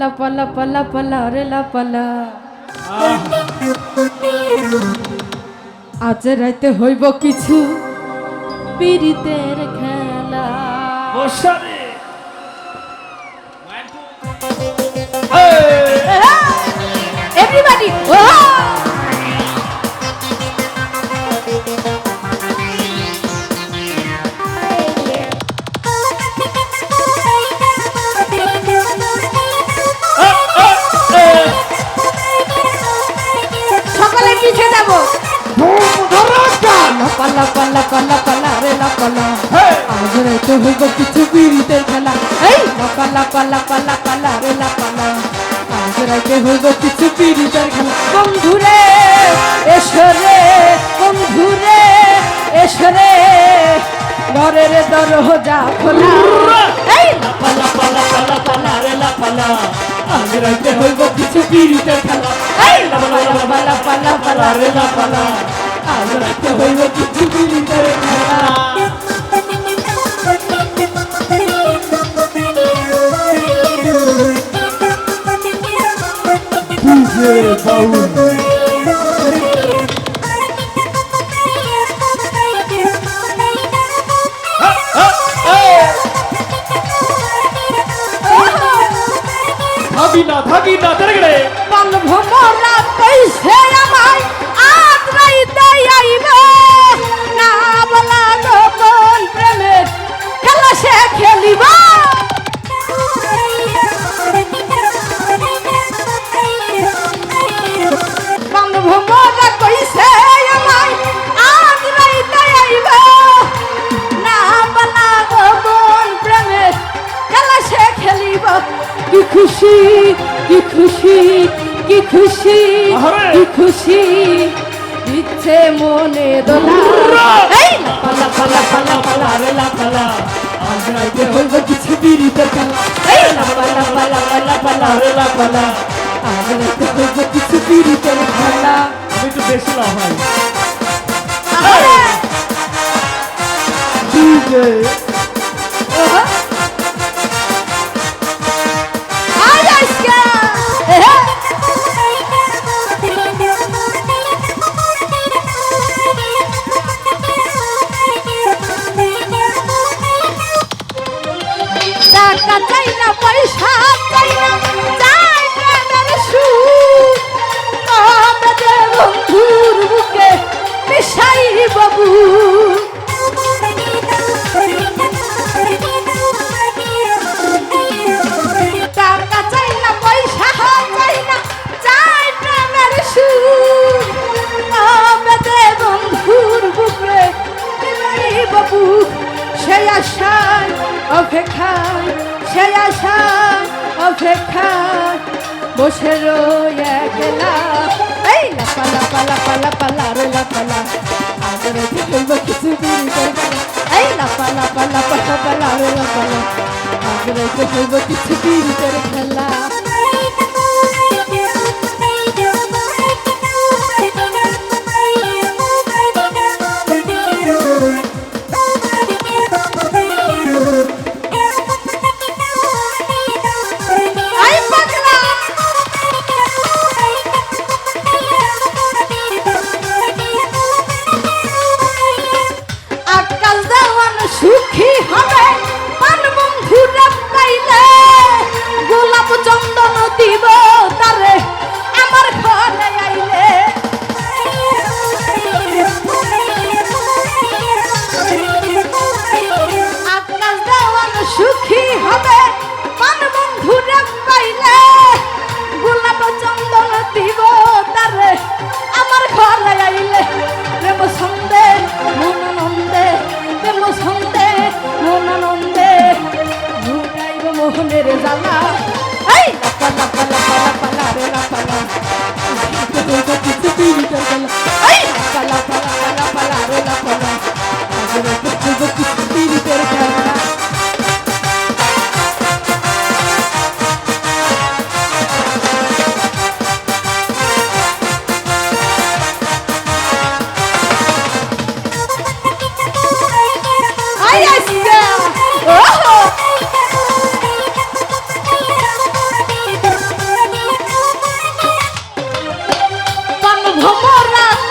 লাপা লাপা লাপা লাপা লা রে লা আজ রাইতে হইব কিছু পীড়িতের খেলা। বসারে ও! লাপা লাপা লাপা লাপা লা রে লা আজ রাইতে হইব কিছু পীড়িতের খেলা এই লাপা লাপা লাপা লাপা লা রে লা আজ রাইতে হইব কিছু পীড়িতের খেলা বন্ধুরে এসরে বন্ধুরে এসরে ঘরের দরজা খোলা এই লাপা লাপা লাপা লাপা লা রে লা আজ রাইতে হইব কিছু পীড়িতের খেলা এই লাপা লাপা লাপা লাপা লা রে লাপা I like the way that you. do me, কি খুশি কি খুশি! কি খুশি ইচ্ছে মনে দোলা। এই! লাপালা পালা পালা পালা রে লাপালা আজ রাইতে হইব কিছু বিরিতে খেলা এই! লাপালা পালা পালা পালা রে লাপালা আজ রাইতে হইব কিছু বিরিতে খেলা আমি একটু বেশি লাভ হয়। আহারে! সেই আশায় অপেক্ষায় সেই আশায় অপেক্ষায় বসে রয়ে একলা। এই লাপা লাপা লাপা লাপা লারে লাপা লা আগরে হইব কিছু দিন এই লাপা লাপা লাপা লাপা লারে লাপা লা আগরে হইব কিছু দিন খেলা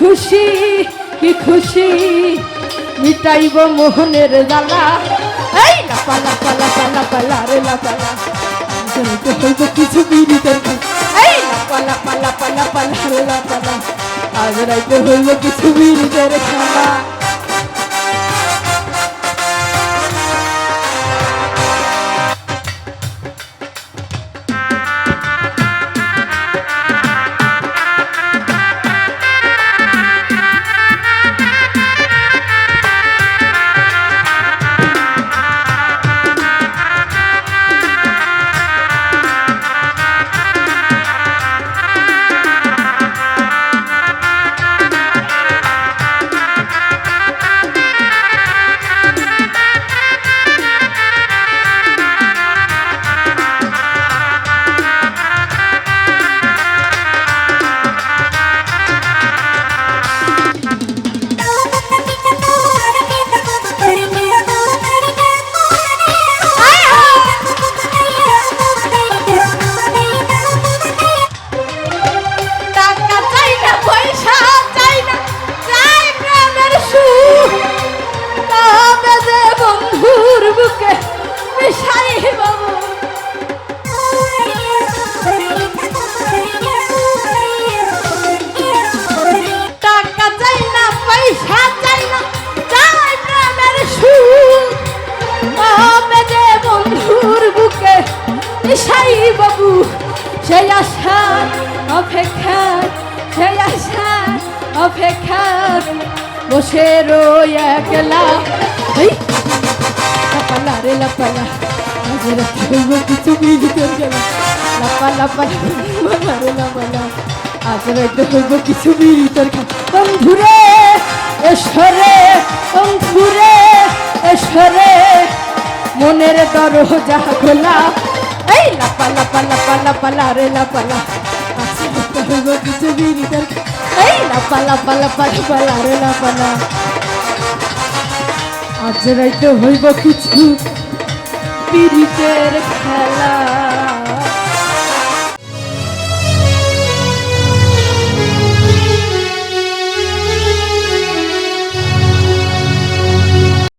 খুশি, কি খুশি? মিটাইব মোহনের জ্বালা। এই লাপালা পালা পালা পালা রে লাপালা আজ রাইতে হইব কিছু বিড়ি খেলা অপেক্ষা বসে রই একলা। লাপালা রে লাপালা কিছু গেল লাপা লাপা রে লাপালা আজের হইব কিছু মিলিতে বন্ধুরে এসরে বন্ধুরে এসরে মনের দরজা খোলা। এই লাপা লাপা লাপা লাপা লা রে লাপা লা আজকে হইব কিছু বিরিদের এই লাপা লাপা লাপা লাপা লারে লাপা লা আজ রাইতে হইব কিছু। পিরিতের খেলা।